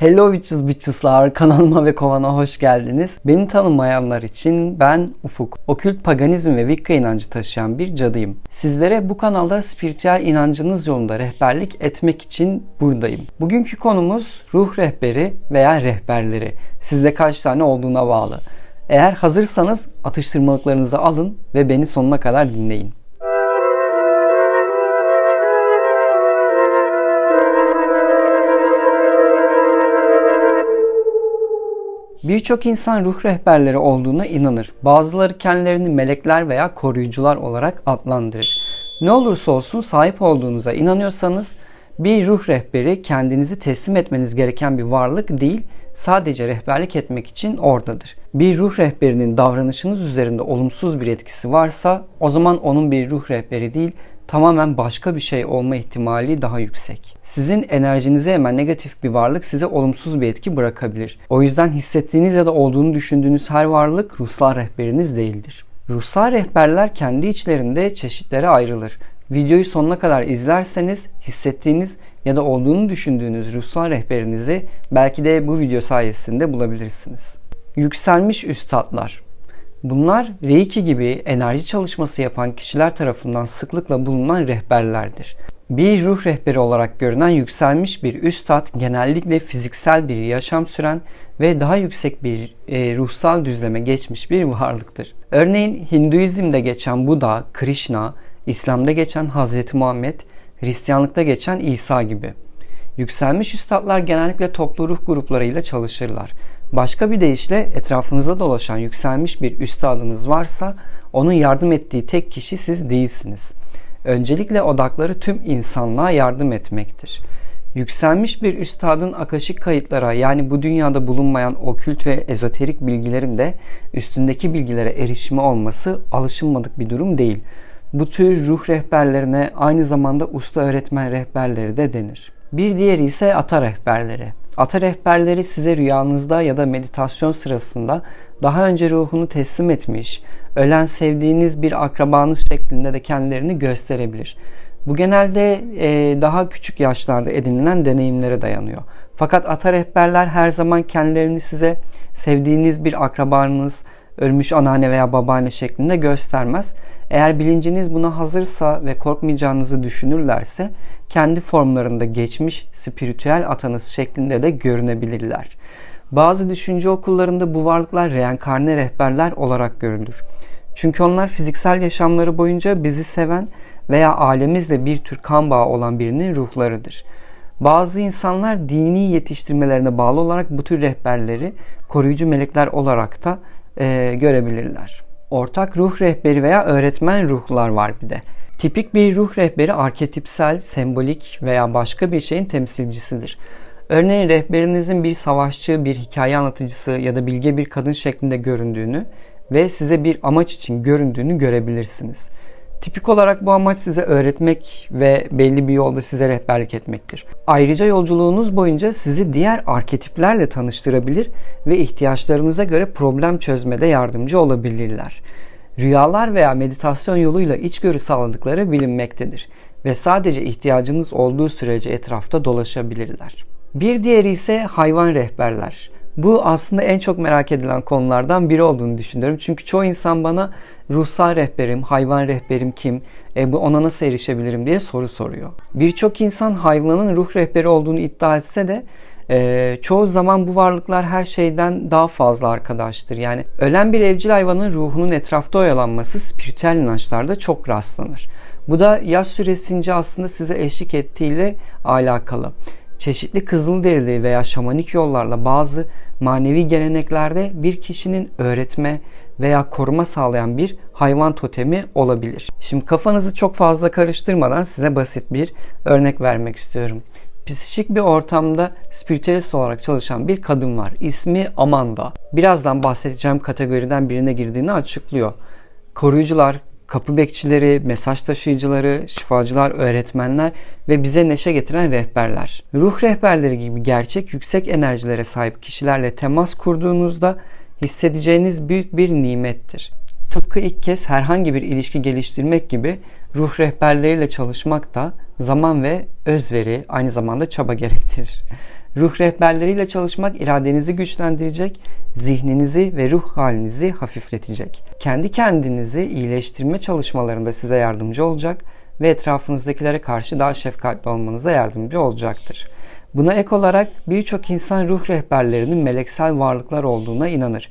Hello Witches Witches'lar kanalıma ve kovana hoş geldiniz. Beni tanımayanlar için ben Ufuk. Okült paganizm ve Wicca inancı taşıyan bir cadıyım. Sizlere bu kanalda spiritüel inancınız yolunda rehberlik etmek için buradayım. Bugünkü konumuz ruh rehberi veya rehberleri. Sizde kaç tane olduğuna bağlı. Eğer hazırsanız atıştırmalıklarınızı alın ve beni sonuna kadar dinleyin. Birçok insan ruh rehberleri olduğuna inanır. Bazıları kendilerini melekler veya koruyucular olarak adlandırır. Ne olursa olsun sahip olduğunuza inanıyorsanız bir ruh rehberi kendinizi teslim etmeniz gereken bir varlık değil, sadece rehberlik etmek için oradadır. Bir ruh rehberinin davranışınız üzerinde olumsuz bir etkisi varsa o zaman onun bir ruh rehberi değil, tamamen başka bir şey olma ihtimali daha yüksek. Sizin enerjinize hemen negatif bir varlık size olumsuz bir etki bırakabilir. O yüzden hissettiğiniz ya da olduğunu düşündüğünüz her varlık ruhsal rehberiniz değildir. Ruhsal rehberler kendi içlerinde çeşitlere ayrılır. Videoyu sonuna kadar izlerseniz hissettiğiniz ya da olduğunu düşündüğünüz ruhsal rehberinizi belki de bu video sayesinde bulabilirsiniz. Yükselmiş üstadlar Bunlar Reiki gibi enerji çalışması yapan kişiler tarafından sıklıkla bulunan rehberlerdir. Bir ruh rehberi olarak görünen yükselmiş bir üstad genellikle fiziksel bir yaşam süren ve daha yüksek bir e, ruhsal düzleme geçmiş bir varlıktır. Örneğin Hinduizm'de geçen Buda, Krishna, İslam'da geçen Hz. Muhammed, Hristiyanlıkta geçen İsa gibi. Yükselmiş üstadlar genellikle toplu ruh gruplarıyla çalışırlar. Başka bir deyişle etrafınızda dolaşan yükselmiş bir üstadınız varsa onun yardım ettiği tek kişi siz değilsiniz. Öncelikle odakları tüm insanlığa yardım etmektir. Yükselmiş bir üstadın akaşik kayıtlara yani bu dünyada bulunmayan okült ve ezoterik bilgilerin de üstündeki bilgilere erişimi olması alışılmadık bir durum değil. Bu tür ruh rehberlerine aynı zamanda usta öğretmen rehberleri de denir. Bir diğeri ise ata rehberleri. Ata rehberleri size rüyanızda ya da meditasyon sırasında daha önce ruhunu teslim etmiş, ölen sevdiğiniz bir akrabanız şeklinde de kendilerini gösterebilir. Bu genelde e, daha küçük yaşlarda edinilen deneyimlere dayanıyor. Fakat ata rehberler her zaman kendilerini size sevdiğiniz bir akrabanız, ölmüş anneanne veya babaanne şeklinde göstermez. Eğer bilinciniz buna hazırsa ve korkmayacağınızı düşünürlerse kendi formlarında geçmiş spiritüel atanız şeklinde de görünebilirler. Bazı düşünce okullarında bu varlıklar reenkarne rehberler olarak görülür. Çünkü onlar fiziksel yaşamları boyunca bizi seven veya ailemizle bir tür kan bağı olan birinin ruhlarıdır. Bazı insanlar dini yetiştirmelerine bağlı olarak bu tür rehberleri koruyucu melekler olarak da e, görebilirler. Ortak ruh rehberi veya öğretmen ruhlar var bir de. Tipik bir ruh rehberi arketipsel, sembolik veya başka bir şeyin temsilcisidir. Örneğin rehberinizin bir savaşçı, bir hikaye anlatıcısı ya da bilge bir kadın şeklinde göründüğünü ve size bir amaç için göründüğünü görebilirsiniz. Tipik olarak bu amaç size öğretmek ve belli bir yolda size rehberlik etmektir. Ayrıca yolculuğunuz boyunca sizi diğer arketiplerle tanıştırabilir ve ihtiyaçlarınıza göre problem çözmede yardımcı olabilirler. Rüyalar veya meditasyon yoluyla içgörü sağladıkları bilinmektedir ve sadece ihtiyacınız olduğu sürece etrafta dolaşabilirler. Bir diğeri ise hayvan rehberler. Bu aslında en çok merak edilen konulardan biri olduğunu düşünüyorum. Çünkü çoğu insan bana ruhsal rehberim, hayvan rehberim kim, e, bu ona nasıl erişebilirim diye soru soruyor. Birçok insan hayvanın ruh rehberi olduğunu iddia etse de e, çoğu zaman bu varlıklar her şeyden daha fazla arkadaştır. Yani ölen bir evcil hayvanın ruhunun etrafta oyalanması spiritüel inançlarda çok rastlanır. Bu da yaş süresince aslında size eşlik ettiğiyle alakalı çeşitli kızılderili veya şamanik yollarla bazı manevi geleneklerde bir kişinin öğretme veya koruma sağlayan bir hayvan totemi olabilir. Şimdi kafanızı çok fazla karıştırmadan size basit bir örnek vermek istiyorum. Psikik bir ortamda spiritüelist olarak çalışan bir kadın var. İsmi Amanda. Birazdan bahsedeceğim kategoriden birine girdiğini açıklıyor. Koruyucular, kapı bekçileri, mesaj taşıyıcıları, şifacılar, öğretmenler ve bize neşe getiren rehberler. Ruh rehberleri gibi gerçek yüksek enerjilere sahip kişilerle temas kurduğunuzda hissedeceğiniz büyük bir nimettir. Tıpkı ilk kez herhangi bir ilişki geliştirmek gibi ruh rehberleriyle çalışmak da zaman ve özveri aynı zamanda çaba gerektirir. Ruh rehberleriyle çalışmak iradenizi güçlendirecek, zihninizi ve ruh halinizi hafifletecek. Kendi kendinizi iyileştirme çalışmalarında size yardımcı olacak ve etrafınızdakilere karşı daha şefkatli olmanıza yardımcı olacaktır. Buna ek olarak birçok insan ruh rehberlerinin meleksel varlıklar olduğuna inanır.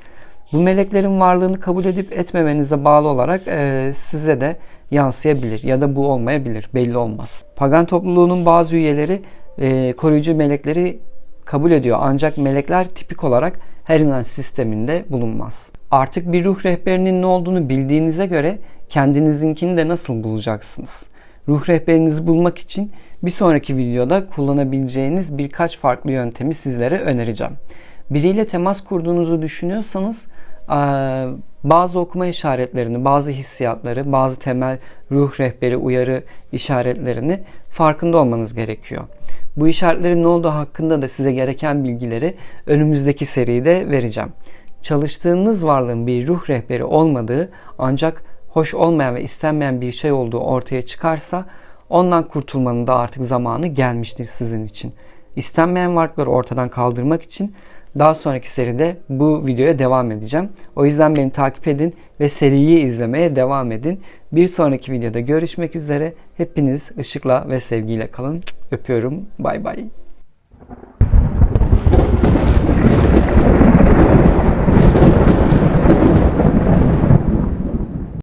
Bu meleklerin varlığını kabul edip etmemenize bağlı olarak e, size de yansıyabilir ya da bu olmayabilir belli olmaz. Pagan topluluğunun bazı üyeleri e, koruyucu melekleri kabul ediyor ancak melekler tipik olarak her inanç sisteminde bulunmaz. Artık bir ruh rehberinin ne olduğunu bildiğinize göre kendinizinkini de nasıl bulacaksınız? Ruh rehberinizi bulmak için bir sonraki videoda kullanabileceğiniz birkaç farklı yöntemi sizlere önereceğim. Biriyle temas kurduğunuzu düşünüyorsanız bazı okuma işaretlerini, bazı hissiyatları, bazı temel ruh rehberi uyarı işaretlerini farkında olmanız gerekiyor. Bu işaretlerin ne olduğu hakkında da size gereken bilgileri önümüzdeki seride vereceğim. Çalıştığınız varlığın bir ruh rehberi olmadığı ancak hoş olmayan ve istenmeyen bir şey olduğu ortaya çıkarsa ondan kurtulmanın da artık zamanı gelmiştir sizin için. İstenmeyen varlıkları ortadan kaldırmak için daha sonraki seride bu videoya devam edeceğim. O yüzden beni takip edin ve seriyi izlemeye devam edin. Bir sonraki videoda görüşmek üzere. Hepiniz ışıkla ve sevgiyle kalın. Öpüyorum. Bay bay.